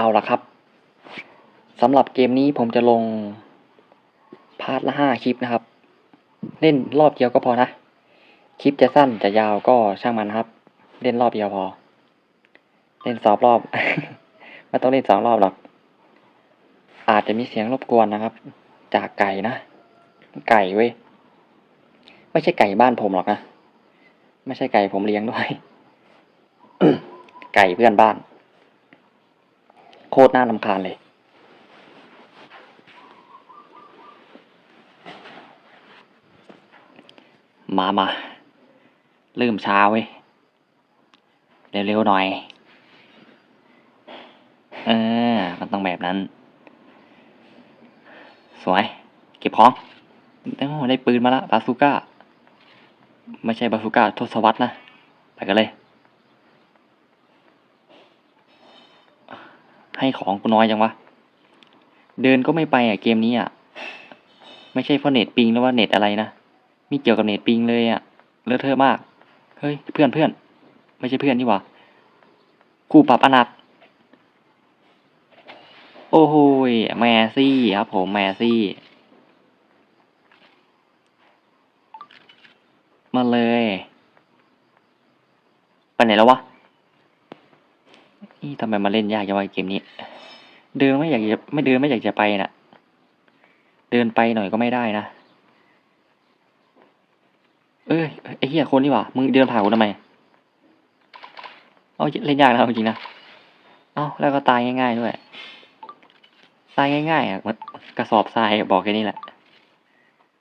เอาละครับสำหรับเกมนี้ผมจะลง พาร์ทละห้าคลิปนะครับ เล่นรอบเดียวก็พอนะ คลิปจะสั้นจะยาวก็ช่างมันครับ เล่นรอบเดียวพอ เล่นสองรอบ ไม่ต้องเล่นสองรอบหรอก อาจจะมีเสียงรบกวนนะครับ จากไก่นะ ไก่เว้ย ไม่ใช่ไก่บ้านผมหรอกนะ ไม่ใช่ไก่ผมเลี้ยงด้วย ไก่เพื่อนบ้าน ตรน่ารำคาญเลย มามาเริ่มช้าเว้ย เร็วๆหน่อย เออ มันต้องแบบนั้น สวย เก็บของโอ้ได้ปืนมาละบาซูก้า ไม่ใช่บาซูก้าทศวรรษนะ ไปกันเลย ให้ของกูน้อยจังวะ เดินก็ไม่ไปอะเกมนี้อะ ไม่ใช่เพราะเน็ตปิงหรือว่าเน็ตอะไรนะไมีเกี่ยวกับเน็ตปิงเลยอะเลอะเทอะมาก เฮ้ยเพื่อนเพื่อนไม่ใช่เพื่อนนี่หว่าคู่ปรับอนาถโอ้โหแมซี่ครับผมแมซี่ มาเลย ไปไหนแล้ววะ นี่ทำไมมาเล่นยากจังวะเกมนี้ เดินไม่อยากจะไม่เดินไม่อยากจะไปน่ะ เดินไปหน่อยก็ไม่ได้นะ เอ้ยไอ้เหี้ยคนนี่หว่ามึงเดินผ่านกูทำไม เอาเล่นยากนะเอาจริงนะ เอาแล้วก็ตายง่ายๆด้วย ตายง่ายๆอะมันกระสอบทรายบอกแค่นี้แหละ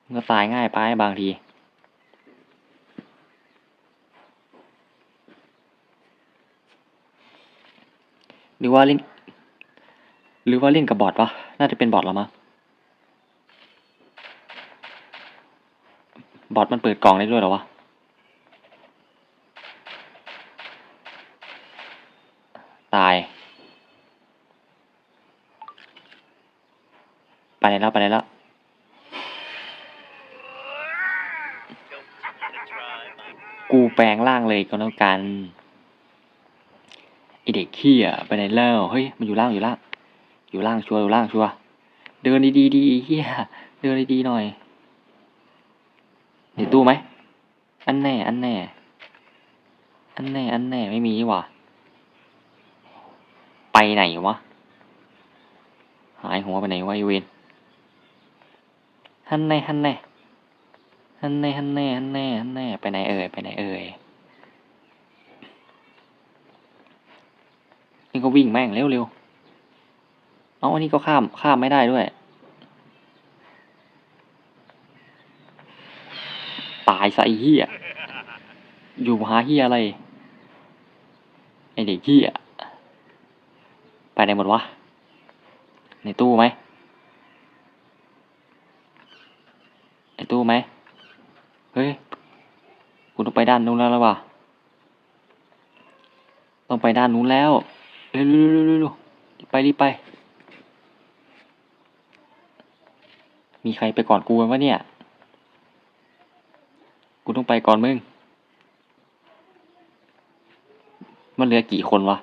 มันก็ตายง่ายไปบางที หรือว่าเล่น หรือว่าเล่นกับบอทวะน่าจะเป็นบอทแล้วมั้งบอทมันเปิดกล่องได้ด้วยหรอวะ ตาย ไปไหนแล้วไปไหนแล้วกูแปลงร่างเลยก็แล้วกัน อเด็กขี้อะไปไหนแล้วเฮ้ยมันอยู่ล่างอยู่ล่าง อยู่ล่างชัวร์อยู่ล่างชัวร์เดินดีๆดีเฮียเดินดีๆหน่อยเห็นตู้ไหมอันแน่ อันแน่ อันแน่ อันแน่ไม่มีว่าไปไหนวะหายหัวไปไหนวะไอเวนฮันแน่ฮันแน่ฮันแน่ฮันแน่ฮันแน่ฮันแน่ไปไหนเอ่ยไปไหนเอ่ย นี่ก็วิ่งแม่งเร็วเร็วๆเอาอันนี้ก็ข้ามข้ามไม่ได้ด้วย ตายซะไอ้เหี้ย อยู่หาเหี้ยอะไร ไอเด็กเหี้ย ไปไหนหมดวะ ในตู้ไหมในตู้ไหม เฮ้ยกูต้องไปด้านนู้นแล้วหรือเปล่าต้องไปด้านนู้นแล้ว เร็วๆๆๆๆรีบไปรีบไป มีใครไปก่อนกูวะเนี่ย กูต้องไปก่อนมึง มันเหลือกี่คนวะ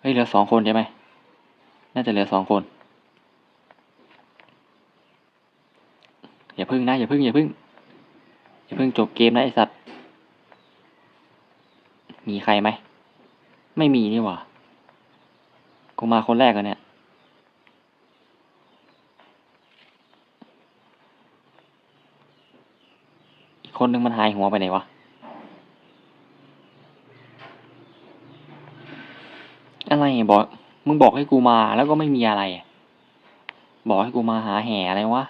เฮ้ยเหลือสองคนใช่ไหม น่าจะเหลือสองคน อย่าพึ่งนะอย่าพึ่งอย่าพึ่งอย่าพึ่งจบเกมนะไอสัตว์ มีใครไหม ไม่มีนี่หว่ากูมาคนแรกอะเนี่ย อีกคนนึงมันหายหัวไปไหนวะ อะไรบอก มึงบอกให้กูมาแล้วก็ไม่มีอะไร บอกให้กูมาหาแห่อะไรวะ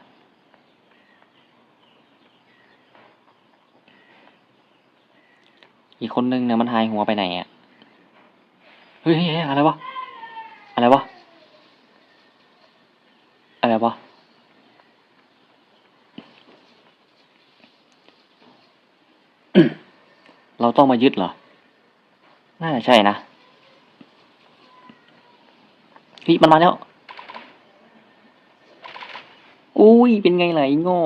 อีกคนนึงเนี่ยมันหายหัวไปไหนอะ เฮ้ยเฮ้ยอะไรวะ อะไรวะ อะไรวะ เราต้องมายึดเหรอ น่าจะใช่นะเฮ้ยมันมาแล้ว อุ้ย เป็นไงไอ้โง่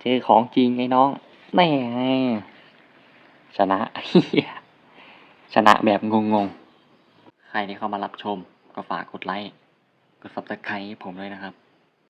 เจอของจริงไอ้น้อง แน่ ชนะเหี้ย ชนะแบบงงๆ ใครที่เข้ามารับชมก็ฝากกดไลค์ กด subscribe ให้ผมด้วยนะครับ